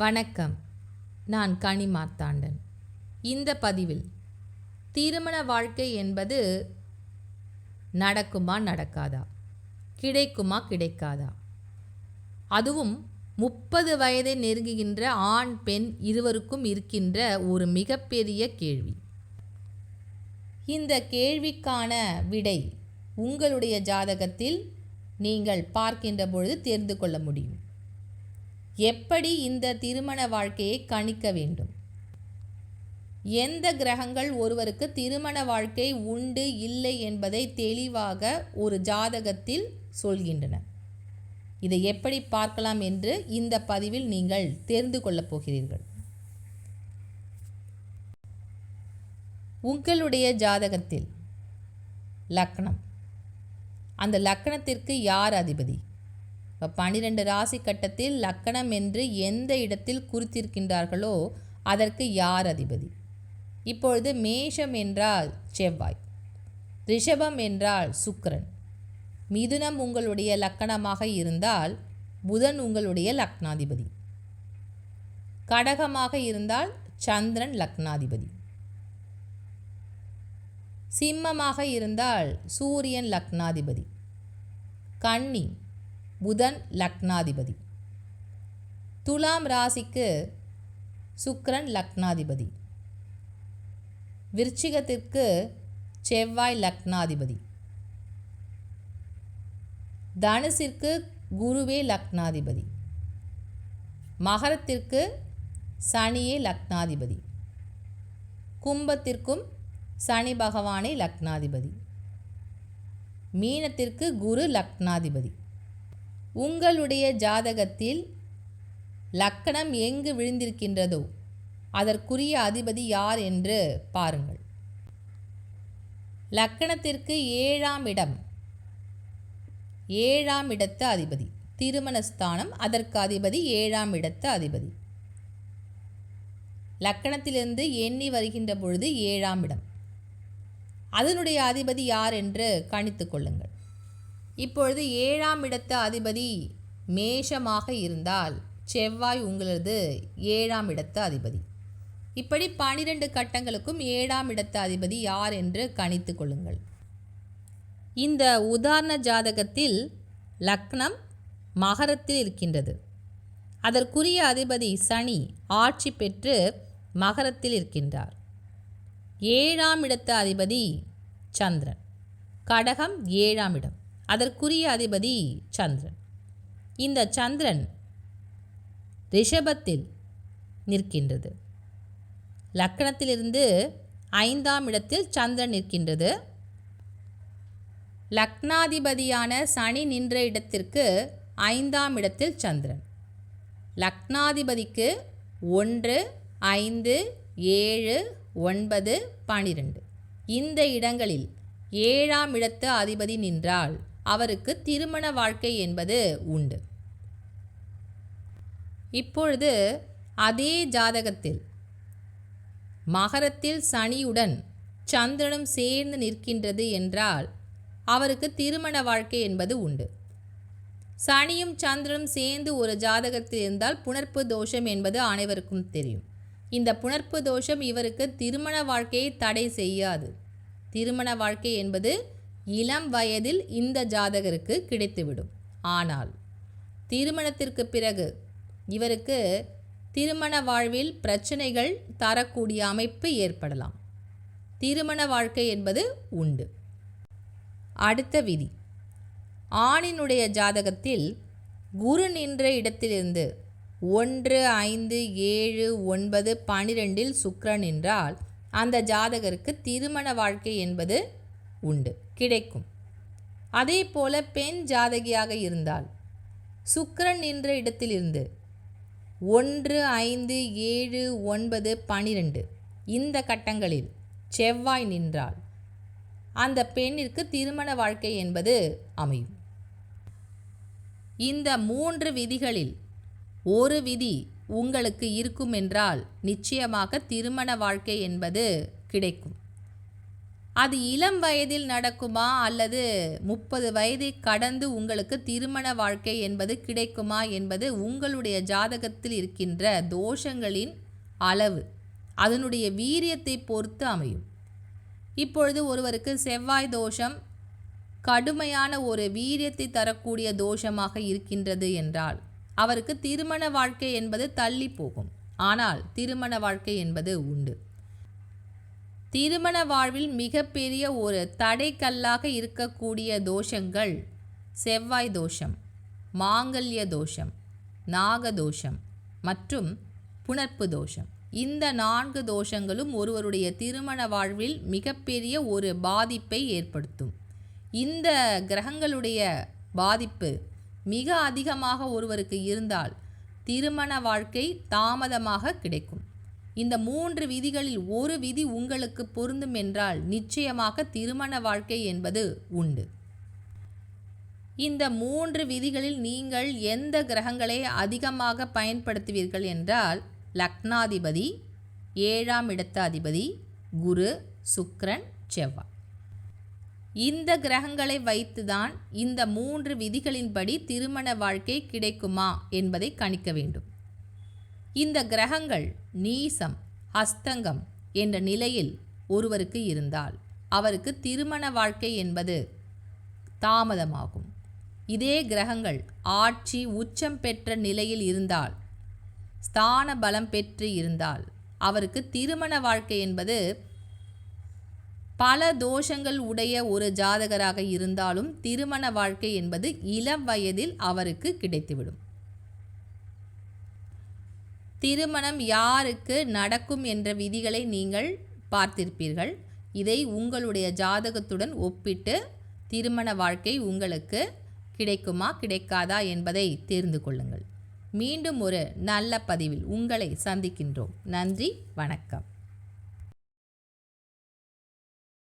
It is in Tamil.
வணக்கம். நான் கனி மார்த்தாண்டன். இந்த பதிவில் திருமண வாழ்க்கை என்பது நடக்குமா நடக்காதா? கிடைக்குமா கிடைக்காதா? அதுவும் முப்பது வயதை நெருங்குகின்ற ஆண் பெண் இருவருக்கும் இருக்கின்ற ஒரு மிகப்பெரிய கேள்வி. இந்த கேள்விக்கான விடை உங்களுடைய ஜாதகத்தில் நீங்கள் பார்க்கின்ற பொழுது தெரிந்து கொள்ள முடியும். எப்படி இந்த திருமண வாழ்க்கையை கணிக்க வேண்டும்? எந்த கிரகங்கள் ஒருவருக்கு திருமண வாழ்க்கை உண்டு இல்லை என்பதை தெளிவாக ஒரு ஜாதகத்தில் சொல்கின்றன. இதை எப்படி பார்க்கலாம் என்று இந்த பதிவில் நீங்கள் தெரிந்து கொள்ளப் போகிறீர்கள். உங்களுடைய ஜாதகத்தில் லக்னம். அந்த லக்கணத்திற்கு யார் அதிபதி? இப்போ பன்னிரெண்டு ராசி கட்டத்தில் லக்கணம் என்று எந்த இடத்தில் குறித்திருக்கின்றார்களோ அதற்கு யார் அதிபதி? இப்பொழுது மேஷம் என்றால் செவ்வாய் ரிஷபம் என்றால் சுக்கரன். மிதுனம் உங்களுடைய லக்கணமாக இருந்தால் புதன் உங்களுடைய லக்னாதிபதி. கடகமாக இருந்தால் சந்திரன் லக்னாதிபதி. சிம்மமாக இருந்தால் சூரியன் லக்னாதிபதி. கன்னி புதன் லக்னாதிபதி. துலாம் ராசிக்கு சுக்ரன் லக்னாதிபதி. விருச்சிகத்திற்கு செவ்வாய் லக்னாதிபதி. தனுசிற்கு குருவே லக்னாதிபதி. மகரத்திற்கு சனியே லக்னாதிபதி. கும்பத்திற்கும் சனி பகவானே லக்னாதிபதி. மீனத்திற்கு குரு லக்னாதிபதி. உங்களுடைய ஜாதகத்தில் லக்கணம் எங்கு விழுந்திருக்கின்றதோ அதற்குரிய அதிபதி யார் என்று பாருங்கள். லக்கணத்திற்கு ஏழாம் இடம். ஏழாம் இடத்து அதிபதி. திருமணஸ்தானம் அதற்கு அதிபதி ஏழாம் இடத்து அதிபதி. லக்கணத்திலிருந்து எண்ணி வருகின்ற பொழுது ஏழாம் இடம். அதனுடைய அதிபதி யார் என்று கணித்து கொள்ளுங்கள். இப்பொழுது ஏழாம் இடத்து அதிபதி மேஷமாக இருந்தால் செவ்வாய் உங்களது ஏழாம் இடத்து அதிபதி. இப்படி பனிரெண்டு கட்டங்களுக்கும் ஏழாம் இடத்து அதிபதி யார் என்று கணித்து கொள்ளுங்கள். இந்த உதாரண ஜாதகத்தில் லக்னம் மகரத்தில் இருக்கின்றது. அதற்குரிய அதிபதி சனி ஆட்சி பெற்று மகரத்தில் இருக்கின்றார். ஏழாம் இடத்து அதிபதி சந்திரன். கடகம் ஏழாம் இடம். அதற்குரிய அதிபதி சந்திரன். இந்த சந்திரன் ரிஷபத்தில் நிற்கின்றது. லக்கணத்திலிருந்து ஐந்தாம் இடத்தில் சந்திரன் நிற்கின்றது. லக்னாதிபதியான சனி நின்ற இடத்திற்கு ஐந்தாம் இடத்தில் சந்திரன். லக்னாதிபதிக்கு ஒன்று ஐந்து ஏழு ஒன்பது பனிரெண்டு. இந்த இடங்களில் ஏழாம் இடத்து அதிபதி நின்றால் அவருக்கு திருமண வாழ்க்கை என்பது உண்டு. இப்பொழுது அதே ஜாதகத்தில் மகரத்தில் சனியுடன் சந்திரனும் சேர்ந்து நிற்கின்றது என்றால் அவருக்கு திருமண வாழ்க்கை என்பது உண்டு. சனியும் சந்திரனும் சேர்ந்து ஒரு ஜாதகத்தில் இருந்தால் புணர்ப்பு தோஷம் என்பது அனைவருக்கும் தெரியும். இந்த புணர்ப்பு தோஷம் இவருக்கு திருமண வாழ்க்கையை தடை செய்யாது. திருமண வாழ்க்கை என்பது இளம் வயதில் இந்த ஜாதகருக்கு கிடைத்துவிடும். ஆனால் திருமணத்திற்கு பிறகு இவருக்கு திருமண வாழ்வில் பிரச்சனைகள் தரக்கூடிய அமைப்பு ஏற்படலாம். திருமண வாழ்க்கை என்பது உண்டு. அடுத்த விதி. ஆணினுடைய ஜாதகத்தில் குரு நின்ற இடத்திலிருந்து ஒன்று ஐந்து ஏழு ஒன்பது பனிரெண்டில் சுக்ரன் என்றால் அந்த ஜாதகருக்கு திருமண வாழ்க்கை என்பது உண்டு. கிடைக்கும். அதே போல பெண் ஜாதகியாக இருந்தால் சுக்கரன் நின்ற இடத்திலிருந்து ஒன்று ஐந்து ஏழு ஒன்பது பனிரெண்டு இந்த கட்டங்களில் செவ்வாய் நின்றால் அந்த பெண்ணிற்கு திருமண வாழ்க்கை என்பது அமையும். இந்த மூன்று விதிகளில் ஒரு விதி உங்களுக்கு இருக்கும் என்றால் நிச்சயமாக திருமண வாழ்க்கை என்பது கிடைக்கும். அது இளம் வயதில் நடக்குமா அல்லது முப்பது வயதை கடந்து உங்களுக்கு திருமண வாழ்க்கை என்பது கிடைக்குமா என்பது உங்களுடைய ஜாதகத்தில் இருக்கின்ற தோஷங்களின் அளவு அதனுடைய வீரியத்தை பொறுத்து அமையும். இப்பொழுது ஒருவருக்கு செவ்வாய் தோஷம் கடுமையான ஒரு வீரியத்தை தரக்கூடிய தோஷமாக இருக்கின்றது என்றால் அவருக்கு திருமண வாழ்க்கை என்பது தள்ளி போகும். ஆனால் திருமண வாழ்க்கை என்பது உண்டு. திருமண வாழ்வில் மிகப்பெரிய ஒரு தடைக்கல்லாக இருக்கக்கூடிய தோஷங்கள் செவ்வாய் தோஷம் மாங்கல்ய தோஷம் நாகதோஷம் மற்றும் புணர்ப்பு தோஷம். இந்த நான்கு தோஷங்களும் ஒருவருடைய திருமண வாழ்வில் மிகப்பெரிய ஒரு பாதிப்பை ஏற்படுத்தும். இந்த கிரகங்களுடைய பாதிப்பு மிக அதிகமாக ஒருவருக்கு இருந்தால் திருமண வாழ்க்கை தாமதமாக கிடைக்கும். இந்த மூன்று விதிகளில் ஒரு விதி உங்களுக்கு பொருந்தும் என்றால் நிச்சயமாக திருமண வாழ்க்கை என்பது உண்டு. இந்த மூன்று விதிகளில் நீங்கள் எந்த கிரகங்களை அதிகமாக பயன்படுத்துவீர்கள் என்றால் லக்னாதிபதி ஏழாம் இடத்த அதிபதி குரு சுக்ரன் செவ்வாய். இந்த கிரகங்களை வைத்துதான் இந்த மூன்று விதிகளின்படி திருமண வாழ்க்கை கிடைக்குமா என்பதை கணிக்க வேண்டும். இந்த கிரகங்கள் நீசம் ஹஸ்தங்கம் என்ற நிலையில் ஒருவருக்கு இருந்தால் அவருக்கு திருமண வாழ்க்கை என்பது தாமதமாகும். இதே கிரகங்கள் ஆட்சி உச்சம் பெற்ற நிலையில் இருந்தால் ஸ்தான பலம் பெற்று இருந்தால் அவருக்கு திருமண வாழ்க்கை என்பது பல தோஷங்கள் உடைய ஒரு ஜாதகராக இருந்தாலும் திருமண வாழ்க்கை என்பது இளம் வயதில் அவருக்கு கிடைத்துவிடும். திருமணம் யாருக்கு நடக்கும் என்ற விதிகளை நீங்கள் பார்த்திருப்பீர்கள். இதை உங்களுடைய ஜாதகத்துடன் ஒப்பிட்டு திருமண வாழ்க்கை உங்களுக்கு கிடைக்குமா கிடைக்காதா என்பதை தெரிந்து கொள்ளுங்கள். மீண்டும் ஒரு நல்ல பதிவில் உங்களை சந்திக்கின்றோம். நன்றி வணக்கம்.